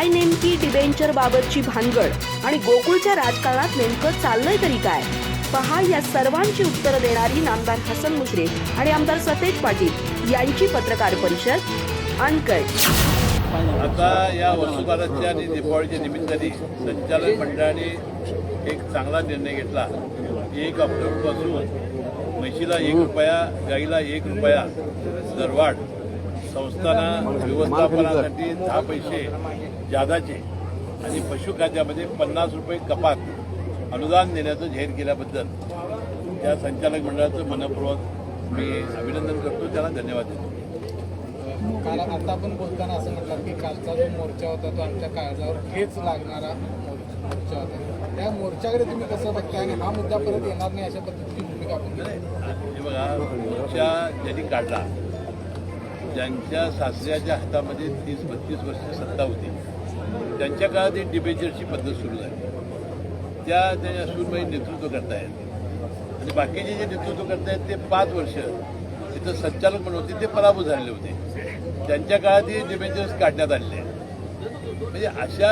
काय नेमकी डिबेंचर बाबतची भानगड आणि गोकुळच्या राजकारणात नेमकं चाललंय तरी काय? पहा या सर्वांची उत्तरं देणारी नामदार हसन मुश्रीफ आणि आमदार सतेज पाटील यांची पत्रकार परिषद अनकट. आता या वसुबारसच्या आणि दीपावलीच्या निमित्ताने संचालक मंडळाने एक चांगला निर्णय घेतला. एक ऑक्टोबरपासून म्हशीला एक रुपया गाईला एक रुपया दरवाढ संस्थाना व्यवस्थापनासाठी दहा पैसे जादाचे आणि पशुखाद्यामध्ये पन्नास रुपये कपात अनुदान देण्याचं जाहीर केल्याबद्दल त्या संचालक मंडळाचं मनपूर्वक मी अभिनंदन करतो. त्यांना धन्यवाद देतो. काल आता आपण बोलताना असं म्हटलं की कालचा जो मोर्चा होता तो आमच्या काळजावर ठेच लागणारा मोर- मोर्चा होता. त्या मोर्चाकडे तुम्ही कसं बघताय आणि हा मुद्दा परत येणार नाही अशा पद्धतीची भूमिका आपण बघा मोर्चा ज्यांनी काढला ज्यांच्या सासऱ्याच्या हातामध्ये तीस बत्तीस वर्ष सत्ता होती त्यांच्या काळात ही डिबेंचरची पद्धत सुरू झाली. त्या त्या सूरबाई नेतृत्व करतायत. आणि बाकीचे जे नेतृत्व करतायत ते पाच वर्ष तिथं संचालक म्हणून होते ते पराभूत झालेले होते. त्यांच्या काळात ही डिबेंचर्स काढण्यात आलेले म्हणजे अशा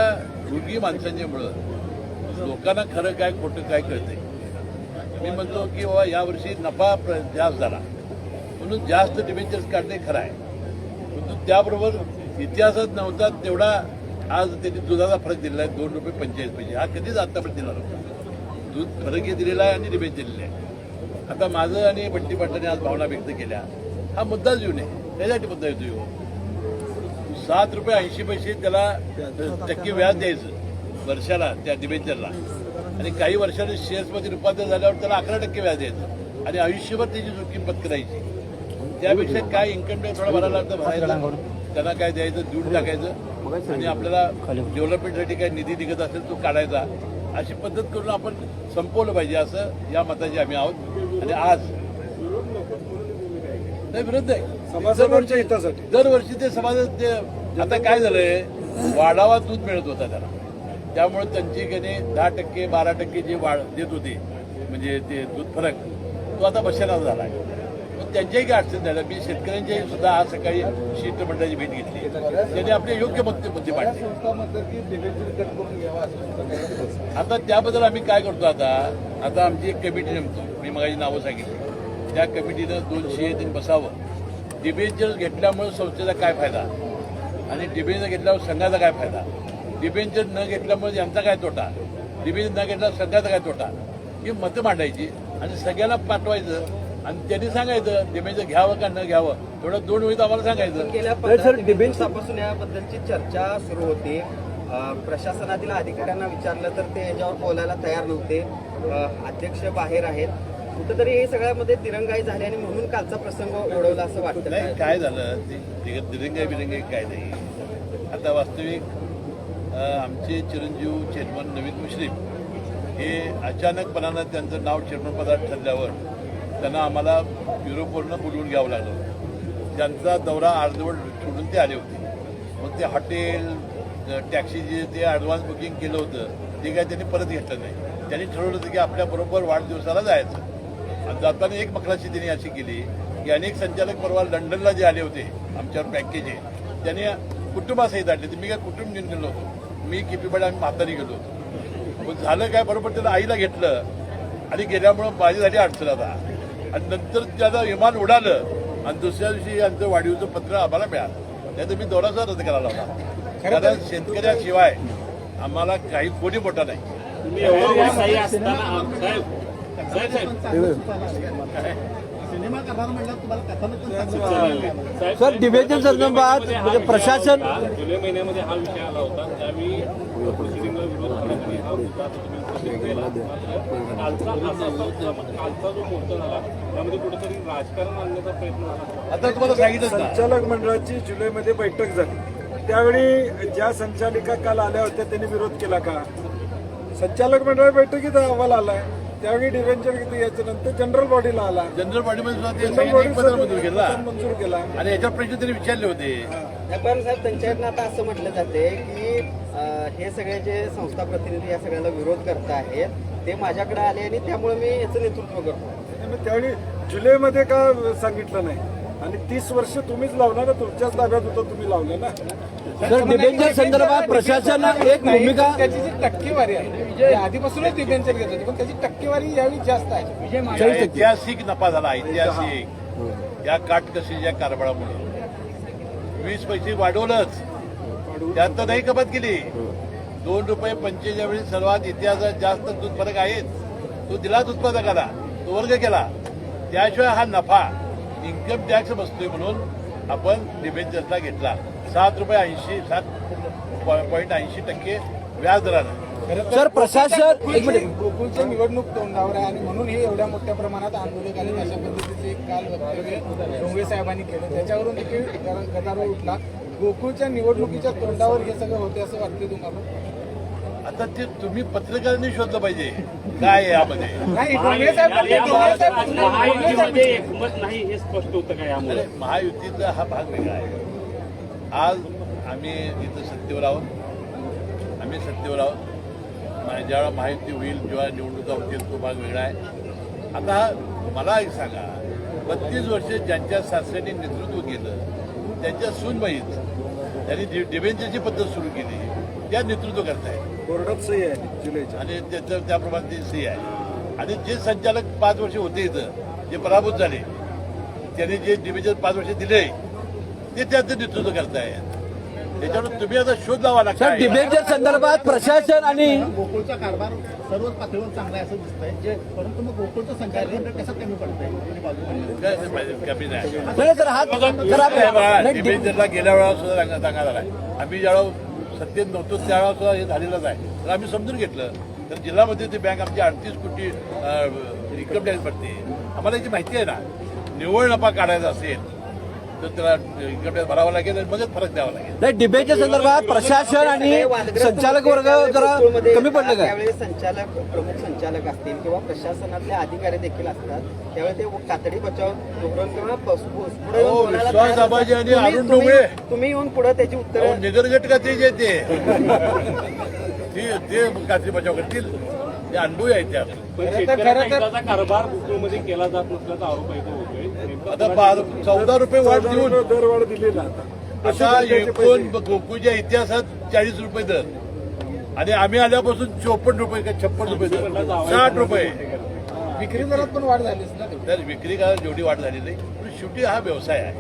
रुगी माणसांच्यामुळं लोकांना खरं काय खोटं काय कळतंय? मी म्हणतो की बाबा यावर्षी नफा जास्त झाला. म्हणून जास्त डिबेंचर्स काढणे खरं आहे. परंतु त्याबरोबर इतिहासात नव्हता तेवढा आज त्यांनी दुधाचा फरक दिलेला आहे दोन रुपये पंचेचाळीस पैसे. हा कधीच आतापर्यंत दिला नव्हता. दूध फरक हे दिलेला आहे आणि डिबेंचर दिलेलं आहे. आता माझं आणि बंटी पाटलाने आज भावना व्यक्त केल्या. हा मुद्दाच येऊ नये. त्यासाठी मुद्दा येतो येऊ हो. सात रुपये ऐंशी पैसे त्याला टक्के व्याज द्यायचं. वर्षाला त्या डिबेंचरला आणि काही वर्षाने शेअर्समध्ये रूपांतर झाल्यावर त्याला अकरा टक्के व्याज द्यायचं. आणि आयुष्यभर त्याची जोखीम पत्करायची. त्यापेक्षा काय इन्कम टॅक्स थोडा भरायला लागतं भरायला त्यांना काय द्यायचं? देऊन टाकायचं. आणि आपल्याला डेव्हलपमेंटसाठी काय निधी निघत असेल तो काढायचा अशी पद्धत करून आपण संपवलं पाहिजे असं या मताचे आम्ही आहोत. आणि आज नाही विरोध आहे समाजाच्या हितासाठी. दरवर्षी ते समाजात ते आता काय झालंय? वाढावा दूध मिळत होता त्याला. त्यामुळे त्यांची गणे दहा टक्के बारा टक्के जे वाढ देत होते म्हणजे ते दूध फरक तो आता बशाना झाला आहे. मग त्यांच्याही काही अडचण झाल्या. मी शेतकऱ्यांच्याही सुद्धा आज सकाळी शिष्टमंडळाची मंडळाची भेट घेतली. त्यांनी आपले योग्य मुद्दे मुद्दे मांडले. आता त्याबद्दल आम्ही काय करतो आता? आता आमची एक कमिटी नेमतो. मी मगाची नावं सांगितली. त्या कमिटीनं दोनशे दिन बसावं. डिबेंचर घेतल्यामुळे संस्थेचा काय फायदा? आणि डिबेंचर घेतल्यावर संघाचा काय फायदा? डिबेंचर न घेतल्यामुळे यांचा काय तोटा? डिबेंचर न घेतल्यावर संघाचा काय तोटा? ही मतं मांडायची आणि सगळ्यांना पाठवायचं. आणि त्यांनी सांगायचं डिबेंचर घ्यावं का न घ्यावं? तेवढं दोन वेळी आम्हाला सांगायचं. गेल्या पंधरा दिवसापासून याबद्दलची चर्चा सुरू होती. प्रशासनातील अधिकाऱ्यांना विचारलं तर ते याच्यावर बोलायला तयार नव्हते. अध्यक्ष बाहेर आहेत. कुठंतरी हे सगळ्यामध्ये दिरंगाई झाली आणि म्हणून कालचा प्रसंग ओढवला असं वाटतं नाही काय झालं? ते दिग- दिरंगाई बिरंगाई काय नाही. आता वास्तविक आमचे चिरंजीव चेअरमन नवीन मुश्रीफ हे अचानकपणानं त्यांचं नाव चेअरमन पदार्थ ठरल्यावर त्यांना आम्हाला युरोपवरनं बोलवून घ्यावं लागलं. होतं. त्यांचा दौरा अर्धवट सोडून ते आले होते. मग ते हॉटेल टॅक्सी जे ते ॲडव्हान्स बुकिंग केलं होतं ते काय त्यांनी परत घेतलं नाही. त्यांनी ठरवलं होतं की आपल्याबरोबर वाढदिवसाला जायचं. आणि जाताना एक मकराशी त्यांनी अशी केली की अनेक संचालक परवा लंडनला जे आले होते आमच्यावर पॅकेज आहे त्यांनी कुटुंबासहित आणले मी काय कुटुंब घेऊन गेलो होतो. मी किपीपाडे आम्ही म्हातारी गेलो होतो. मग झालं काय बरोबर त्याला आईला घेतलं आणि गेल्यामुळं माझ्यासाठी अडचण आता. आणि नंतर त्याचं विमान उडालं आणि दुसऱ्या दिवशी यांचं वाढीवचं पत्र आम्हाला मिळालं. नाही तर मी दौराचा रद्द करायला होता. कारण शेतकऱ्याशिवाय आम्हाला काही कोणी मोठा नाही. म्हणलं तुम्हाला कथानक सर डिबेंचर संदर्भात म्हणजे प्रशासन जुलै महिन्यामध्ये हा विषय आला होता. त्यावेळी प्रोसिडिंगला विरोध हा मुद्दा कालचा जो मोर्चा झाला त्यामध्ये कुठेतरी राजकारण आणण्याचा प्रयत्न झाला. आता तुम्हाला सांगितलं ना संचालक मंडळाची जुलैमध्ये बैठक झाली. त्यावेळी ज्या संचालिका काल आल्या होत्या त्यांनी विरोध केला का? संचालक मंडळ बैठकीत अहवाल आलाय. त्यावेळी डिव्हेंचर किती याच्यानंतर जनरल बॉडीला आला. जनरल बॉडीमध्ये सुद्धा ते जनरल मंजूर केला. बॉडी मंजूर केला. आणि याच्यावर प्रश्न त्यांनी विचारले होते. पण साहेब त्यांच्याकडनं आता असं म्हटलं जाते की अं, हे सगळे जे संस्था प्रतिनिधी या सगळ्याला विरोध करत आहेत ते माझ्याकडे आले आणि त्यामुळे मी याचं नेतृत्व करतो. मग त्यावेळी जुलैमध्ये का सांगितलं नाही? आणि तीस वर्ष तुम्हीच लावला ना तुमच्याच ताब्यात होतं तुम्ही लावलं ना. तर डिबेंचर संदर्भात प्रशासन एक भूमिका त्याची जी टक्केवारी आहे ते आधीपासूनच डिबेंचर घेत होते पण त्याची टक्केवारी यावेळी जास्त आहे. ऐतिहासिक नफा झाला ऐतिहासिक. या काटकशीच्या कारभारामुळे. वीस पैसे वाढवलंच. त्यात तर नाही कपात केली. दोन रुपये पंचेचाळीस सर्वात इतिहासात जास्त दूध फरक आहेत. तो दिलाच उत्पादकाला तो वर्ग केला. त्याशिवाय हा नफा इन्कम टॅक्स बसतोय म्हणून आपण डिबेंचरचा घेतला. सात रुपये ऐंशी सात पॉईंट ऐंशी टक्के व्याज दरानं. सर प्रशासन एक गोकुळची मिनिट. गोकुळची निवडणूक तोंडावर आहे? आणि म्हणून हे एवढ्या मोठ्या प्रमाणात आंदोलकांनी अशा पद्धतीचे एक काल वक्तव्य डोंगरे साहेबांनी केलं. त्याच्यावरून देखील गदा- गदारोळ उठला. गोकुळच्या निवडणुकीच्या तोंडावर हे सगळं होते असं वाटते तुम्हाला? आता ते तुम्ही पत्रकारांनी शोधलं पाहिजे. काय आहे यामध्ये? महायुतीमध्ये एकमत नाही हे स्पष्ट होतं का यामुळे? महायुतीचा हा भाग वेगळा आहे. आज आम्ही इथं सत्तेवर आहोत. आम्ही सत्तेवर आहोत. ज्यावेळा महायुती होईल जेव्हा निवडणुका होतील तो भाग वेगळा आहे. आता मला एक सांगा. बत्तीस वर्ष ज्यांच्या सासऱ्यांनी नेतृत्व केलं त्यांच्या सूनबाईच त्यांनी डि- डिबेंचरची पद्धत सुरू केली त्या नेतृत्व करतायत. कोर्टात सही आहे जुलैच्या आणि त्याचं त्याप्रमाणे ते सी आहे. आणि जे संचालक पाच वर्ष होते इथं जे पराभूत झाले त्यांनी जे डिव्हिजन पाच वर्ष दिले ते त्याचं नेतृत्व करताय. त्याच्यावर तुम्ही आता शोध लावा सर लागता डिबेंचर संदर्भात प्रशासन आणि गोकुळचा कारभार सर्वच पातळीवर चांगला आहे असं दिसतंय. जे परंतु मग गोकुळचं संचालन कसं कमी पडतंय? कमी नाही. सर हा गेल्या वेळा सुद्धा सांगा आम्ही ज्यावेळा सत्तेत नव्हतो त्यावेळेला सुद्धा हे झालेलंच आहे. तर आम्ही समजून घेतलं. तर जिल्ह्यामध्ये ती बँक आमची अडतीस कोटी इन्कम टॅक्स भरते. आम्हाला याची माहिती आहे ना? निव्वळ नफा काढायचा असेल तर त्याला भरावा लागेल मगच फरक द्यावा लागेल. नाही डिबेंचर संदर्भात प्रशासन आणि संचालक वर्ग जरा कमी पडलं का? त्यावेळी संचालक प्रमुख संचालक असतील किंवा प्रशासनातले अधिकारी देखील असतात. त्यावेळी ते कातडी बचाव धोरण किंवा पस- पुढे येऊन हो, बोलायला विश्वास तयार दाबाजी आणि तुम्ही- अरुण तुम्ही- डोंगरे. तुम्ही येऊन पुढे त्याची उत्तरं निगरगट का ते जे ते? ते ते कात्री बचाव करतील. ते अनुभवी आहेत पण खरं तर- शेतकऱ्यांचा कारभार गोकुळमध्ये केला जात नसल्याचा आरोप होतोय नेमकं आता चौदा रुपये वाढ देऊन. दरवाढ दिली ना आता एकूण. गोकुळच्या इतिहासात चाळीस रुपये दर. आणि आम्ही आल्यापासून चोपन्न रुपये का छप्पन रुपये दर. साठ रुपये. विक्री दरात पण वाढ झालीच ना विक्री करायला जेवढी वाढ झाली नाही पण शेवटी हा व्यवसाय आहे.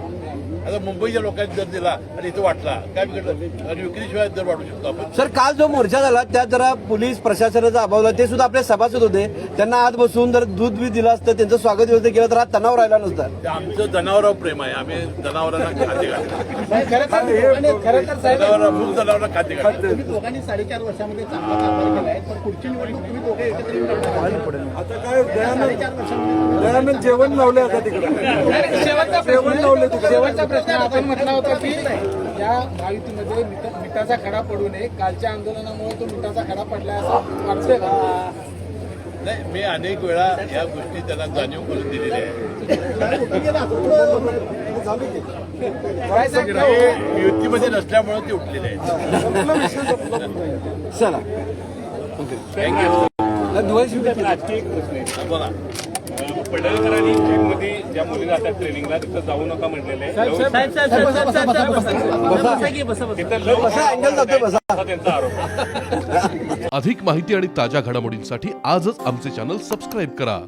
आता मुंबईच्या लोकांनी दर दिला आणि इथं वाटला. काय बिघडलं? आणि विक्रीशिवाय दर वाढू शकतो आपण. सर काल जो मोर्चा झाला त्यात जरा पोलीस प्रशासनाचा अभाव ते सुद्धा आपले सभासद होते. त्यांना आत बसून जर दूध बी दिलं असतं त्यांचं स्वागत व्यवस्थित केलं तर हा तणाव राहिला नसता. ते आमचं जनावरावर प्रेम आहे. आम्ही जनावरांना खाद्य घालतो. खरं तर आणि खरं तर साहेब जनावरांना खाद्य घालतो. तुम्ही दोघांनी साडेचार वर्षामध्ये चांगला कारभार केलाय पण पुढची निवडणूक तुम्ही दोघे एकत्र येऊन लढणार. आता काय दयानंद साडेचार वर्षामध्ये दयानंद जेवण लावले आता तिकडे. शेवटचा जेवण लावले प्रश्न तिकडे. शेवटचा प्रश्न आपण म्हटला होता की या महायुतीमध्ये मिठ- मिठाचा खडा पडू नये. कालच्या आंदोलनामुळे तो मिठाचा खडा पडला असं वाटतंय का? नाही मी अनेक वेळा या गोष्टी त्यांना जाणीव करून दिलेल्या आहेत काय सांगता ते युतीमध्ये नसल्यामुळे ते उठलेले आहेत. चला धुळे राजकीय एक प्रश्न आहे बोला. पडळकरांनी जिममध्ये ज्या मुली जातात ट्रेनिंगला तिथं जाऊ नका म्हटलेलं त्यांचा आरोप अधिक माहिती आणि ताज्या घडामोडींसाठी आजच आमचे चॅनल सबस्क्राईब करा.